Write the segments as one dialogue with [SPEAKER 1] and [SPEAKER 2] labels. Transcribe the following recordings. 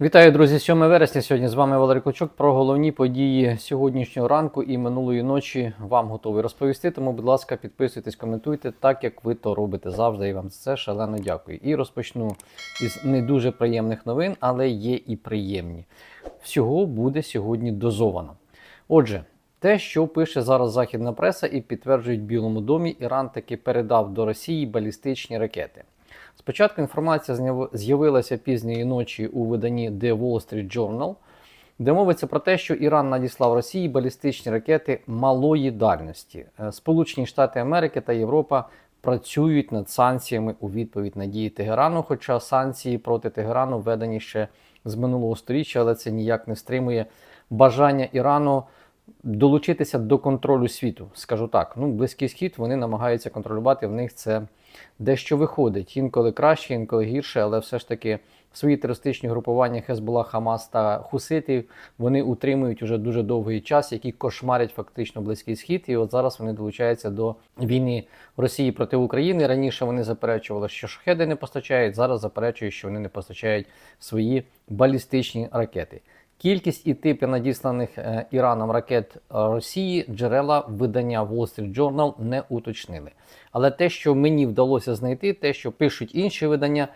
[SPEAKER 1] Вітаю, друзі! 7 вересня. Сьогодні з вами Валерій Клочок. Про головні події сьогоднішнього ранку і минулої ночі вам готовий розповісти. Тому, будь ласка, підписуйтесь, коментуйте, так як ви то робите завжди. І вам за це шалено дякую. І розпочну із не дуже приємних новин, але є і приємні. Всього буде сьогодні дозовано. Отже, те, що пише зараз західна преса і підтверджують Білому домі, Іран таки передав до Росії балістичні ракети. Спочатку інформація з'явилася пізньої ночі у виданні The Wall Street Journal, де мовиться про те, що Іран надіслав Росії балістичні ракети малої дальності. Е, Сполучені Штати Америки та Європа працюють над санкціями у відповідь на дії Тегерану, хоча санкції проти Тегерану введені ще з минулого століття, але це ніяк не стримує бажання Ірану долучитися до контролю світу. Скажу так, ну близький схід вони намагаються контролювати. В них це дещо виходить. Інколи краще, інколи гірше, але все ж таки свої терористичні групування Хезбула, Хамас та Хуситів вони утримують уже дуже довгий час, які кошмарять фактично близький схід. І от зараз вони долучаються до війни Росії проти України. Раніше вони заперечували, що шахеди не постачають. Зараз заперечують, що вони не постачають свої балістичні ракети. Кількість і типи надісланих е, Іраном ракет Росії джерела видання Wall Street Journal не уточнили. Але те, що мені вдалося знайти, те, що пишуть інші видання,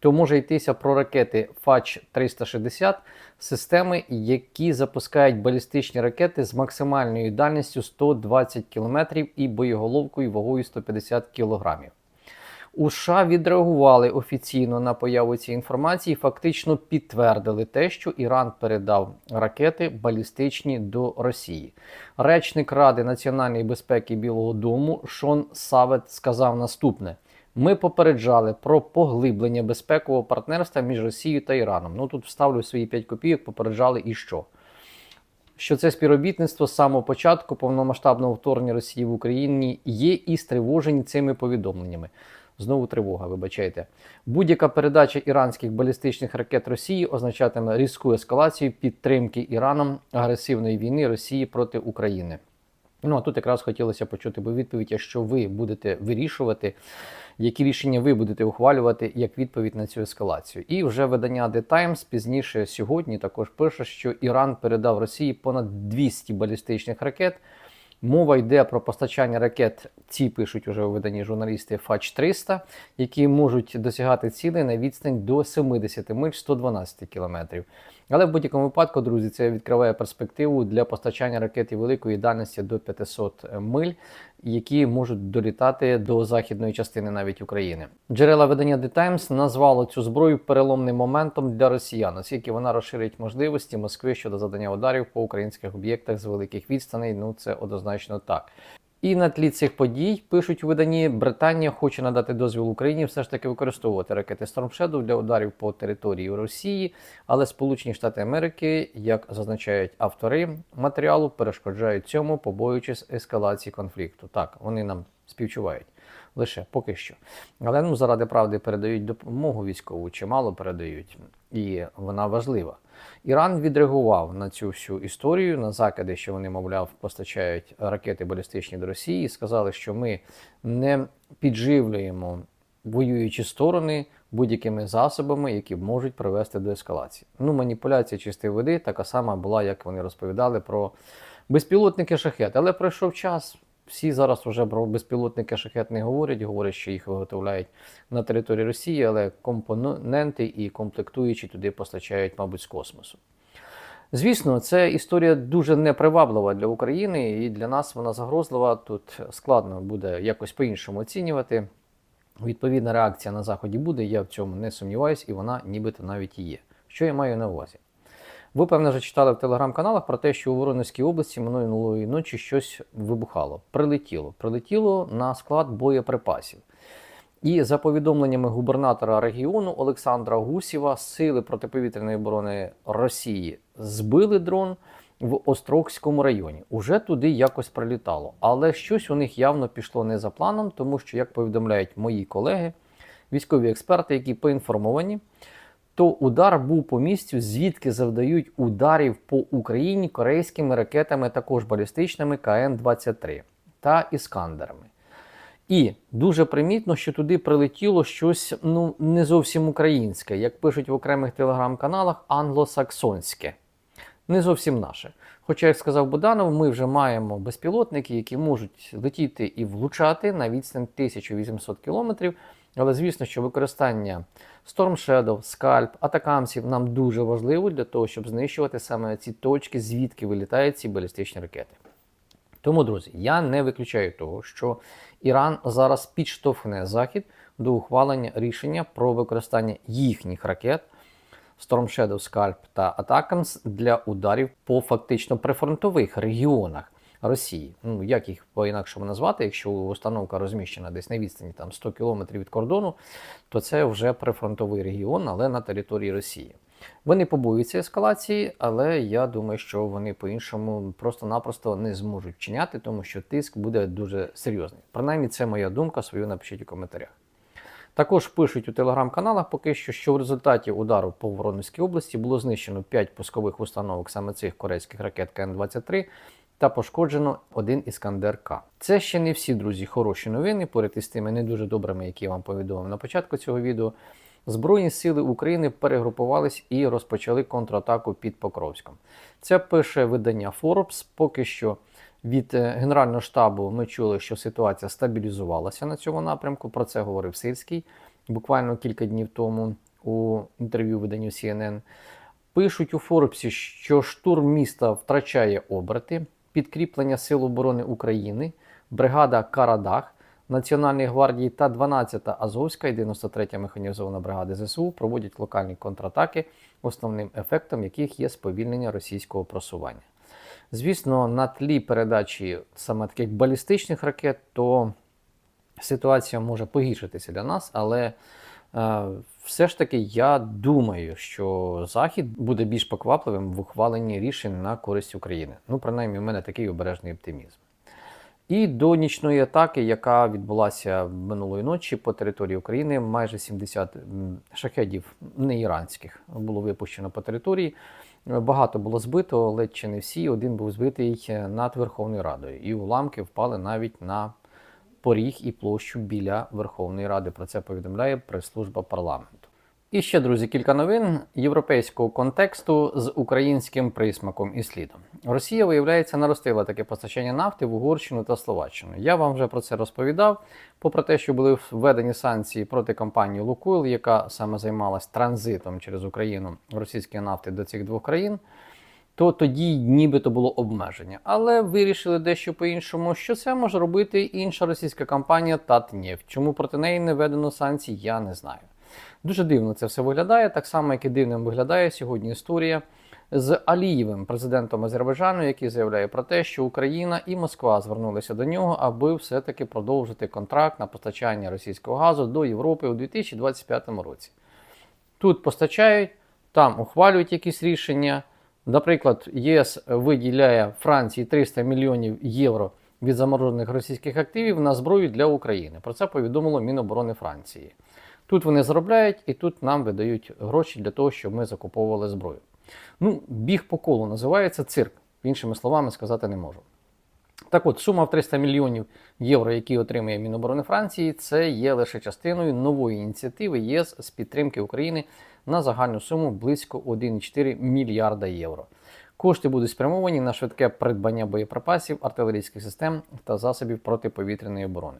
[SPEAKER 1] то може йтися про ракети Фач 360 системи, які запускають балістичні ракети з максимальною дальністю 120 км і боєголовкою вагою 150 кг. У США відреагували офіційно на появу цієї інформації, фактично підтвердили те, що Іран передав ракети балістичні до Росії. Речник Ради національної безпеки Білого Дому Шон Савет сказав наступне: ми попереджали про поглиблення безпекового партнерства між Росією та Іраном. Ну тут вставлю свої 5 копійок, попереджали і що що це співробітництво з самого початку повномасштабного вторгнення Росії в Україні є і стривожені цими повідомленнями. Знову тривога, вибачайте. Будь-яка передача іранських балістичних ракет Росії означатиме різку ескалацію підтримки Іраном агресивної війни Росії проти України. Ну а тут якраз хотілося почути би відповідь, а що ви будете вирішувати, які рішення ви будете ухвалювати як відповідь на цю ескалацію. І вже видання The Times пізніше сьогодні також пише, що Іран передав Росії понад 200 балістичних ракет. Мова йде про постачання ракет. Ці пишуть уже у журналісти Фач 300, які можуть досягати цілей на відстань до 70 миль 112 кілометрів. Але в будь-якому випадку, друзі, це відкриває перспективу для постачання ракет великої дальності до 500 миль, які можуть долітати до західної частини навіть України. Джерела видання The Times назвало цю зброю переломним моментом для росіян, оскільки вона розширить можливості Москви щодо завдання ударів по українських об'єктах з великих відстаней. Ну це однозначно так. І на тлі цих подій пишуть у виданні, Британія хоче надати дозвіл Україні все ж таки використовувати ракети Storm Shadow для ударів по території Росії, але Сполучені Штати Америки, як зазначають автори матеріалу, перешкоджають цьому, побоюючись ескалації конфлікту. Так, вони нам співчувають. Лише поки що. Але ну заради правди передають допомогу військову, чимало передають, і вона важлива. Іран відреагував на цю всю історію, на закиди, що вони, мовляв, постачають ракети балістичні до Росії, і сказали, що ми не підживлюємо воюючі сторони будь-якими засобами, які можуть привести до ескалації. Ну, маніпуляція чистої води така сама була, як вони розповідали про безпілотники шахет. Але пройшов час. Всі зараз вже про безпілотники шахет не говорять, говорять, що їх виготовляють на території Росії, але компоненти і комплектуючі туди постачають, мабуть, з космосу. Звісно, це історія дуже неприваблива для України, і для нас вона загрозлива. Тут складно буде якось по-іншому оцінювати. Відповідна реакція на Заході буде, я в цьому не сумніваюся, і вона нібито навіть є. Що я маю на увазі? Ви, певно, вже читали в телеграм-каналах про те, що у Воронезькій області минулої минулої ночі щось вибухало, прилетіло. Прилетіло на склад боєприпасів. І за повідомленнями губернатора регіону Олександра Гусєва, сили протиповітряної оборони Росії збили дрон в Острогському районі. Уже туди якось прилітало. Але щось у них явно пішло не за планом, тому що, як повідомляють мої колеги, військові експерти, які поінформовані, то удар був по місцю, звідки завдають ударів по Україні корейськими ракетами, також балістичними КН-23 та іскандерами. І дуже примітно, що туди прилетіло щось ну не зовсім українське, як пишуть в окремих телеграм-каналах, англосаксонське. Не зовсім наше. Хоча, як сказав Буданов, ми вже маємо безпілотники, які можуть летіти і влучати на відстань 1800 кілометрів. Але звісно, що використання Storm Shadow, Scalp, атакамсів нам дуже важливо для того, щоб знищувати саме ці точки, звідки вилітають ці балістичні ракети. Тому, друзі, я не виключаю того, що Іран зараз підштовхне Захід до ухвалення рішення про використання їхніх ракет Storm Shadow, Scalp та Atacams для ударів по фактично прифронтових регіонах Росії. Ну як їх по-інакшому назвати, якщо установка розміщена десь на відстані там 100 кілометрів від кордону, то це вже прифронтовий регіон, але на території Росії. Вони побоюються ескалації, але я думаю, що вони по-іншому просто-напросто не зможуть вчиняти, тому що тиск буде дуже серйозний. Принаймні, це моя думка, свою напишіть у коментарях. Також пишуть у телеграм-каналах поки що, що в результаті удару по Воронезькій області було знищено 5 пускових установок саме цих корейських ракет КН-23 та пошкоджено один іскандер К. Це ще не всі, друзі, хороші новини, поряд із тими не дуже добрими, які я вам повідомив на початку цього відео. Збройні сили України перегрупувались і розпочали контратаку під Покровськом. Це пише видання Forbes. Поки що від е, Генерального штабу ми чули, що ситуація стабілізувалася на цьому напрямку. Про це говорив Сирський буквально кілька днів тому у інтерв'ю виданню CNN. Пишуть у Форбсі, що штурм міста втрачає оберти, підкріплення Сил оборони України, бригада Карадах. Національної гвардії та 12-та Азовська і 93-я механізована бригада ЗСУ проводять локальні контратаки, основним ефектом яких є сповільнення російського просування. Звісно, на тлі передачі саме таких балістичних ракет, то ситуація може погіршитися для нас, але все ж таки я думаю, що Захід буде більш поквапливим в ухваленні рішень на користь України. Ну, принаймні, у мене такий обережний оптимізм. І до нічної атаки, яка відбулася минулої ночі по території України, майже 70 шахедів не іранських було випущено по території. Багато було збито, ледь чи не всі. Один був збитий над Верховною Радою, і уламки впали навіть на поріг і площу біля Верховної Ради. Про це повідомляє прес-служба парламенту. І ще, друзі, кілька новин європейського контексту з українським присмаком і слідом. Росія, виявляється, наростила таке постачання нафти в Угорщину та Словаччину. Я вам вже про це розповідав. Попри те, що були введені санкції проти компанії Лукойл, яка саме займалась транзитом через Україну російської нафти до цих двох країн. То тоді нібито було обмеження. Але вирішили дещо по-іншому, що це може робити інша російська компанія Татнєфть. Чому проти неї не введено санкцій, я не знаю. Дуже дивно це все виглядає, так само, як і дивним виглядає сьогодні історія з Алієвим, президентом Азербайджану, який заявляє про те, що Україна і Москва звернулися до нього, аби все-таки продовжити контракт на постачання російського газу до Європи у 2025 році. Тут постачають, там ухвалюють якісь рішення. Наприклад, ЄС виділяє Франції 300 мільйонів євро від заморожених російських активів на зброю для України. Про це повідомило Міноборони Франції. Тут вони заробляють і тут нам видають гроші для того, щоб ми закуповували зброю. Ну, біг по колу називається цирк, іншими словами сказати не можу. Так от, сума в 300 мільйонів євро, які отримує Міноборони Франції, це є лише частиною нової ініціативи ЄС з підтримки України на загальну суму близько 1,4 мільярда євро. Кошти будуть спрямовані на швидке придбання боєприпасів, артилерійських систем та засобів протиповітряної оборони.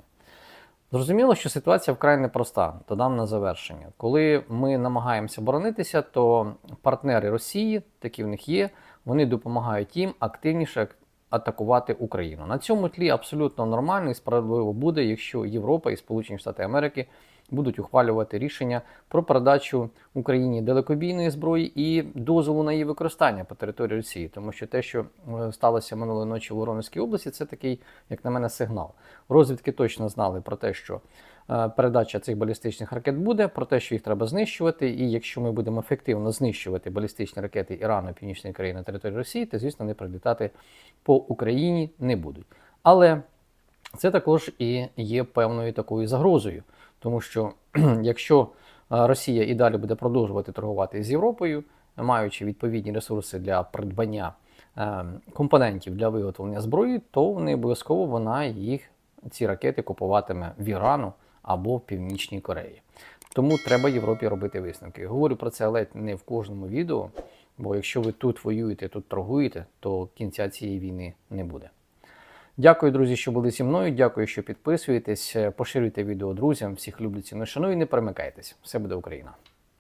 [SPEAKER 1] Зрозуміло, що ситуація вкрай непроста. Додам на завершення. Коли ми намагаємося боронитися, то партнери Росії, такі в них є, вони допомагають їм активніше атакувати Україну. На цьому тлі абсолютно нормально і справедливо буде, якщо Європа і Сполучені Штати Америки будуть ухвалювати рішення про передачу Україні далекобійної зброї і дозволу на її використання по території Росії, тому що те, що е, сталося минулої ночі в Воронезькій області, це такий, як на мене, сигнал. Розвідки точно знали про те, що е, передача цих балістичних ракет буде, про те, що їх треба знищувати. І якщо ми будемо ефективно знищувати балістичні ракети Ірану, Північної країни на території Росії, то звісно вони прилітати по Україні не будуть. Але це також і є певною такою загрозою. Тому що якщо Росія і далі буде продовжувати торгувати з Європою, маючи відповідні ресурси для придбання компонентів для виготовлення зброї, то вони обов'язково вона їх ці ракети купуватиме в Ірану або в Північній Кореї. Тому треба Європі робити висновки. Говорю про це ледь не в кожному відео, бо якщо ви тут воюєте, тут торгуєте, то кінця цієї війни не буде. Дякую, друзі, що були зі мною. Дякую, що підписуєтесь. Поширюйте відео друзям. Всіх люблю, ціну шану і не перемикайтесь. Все буде Україна.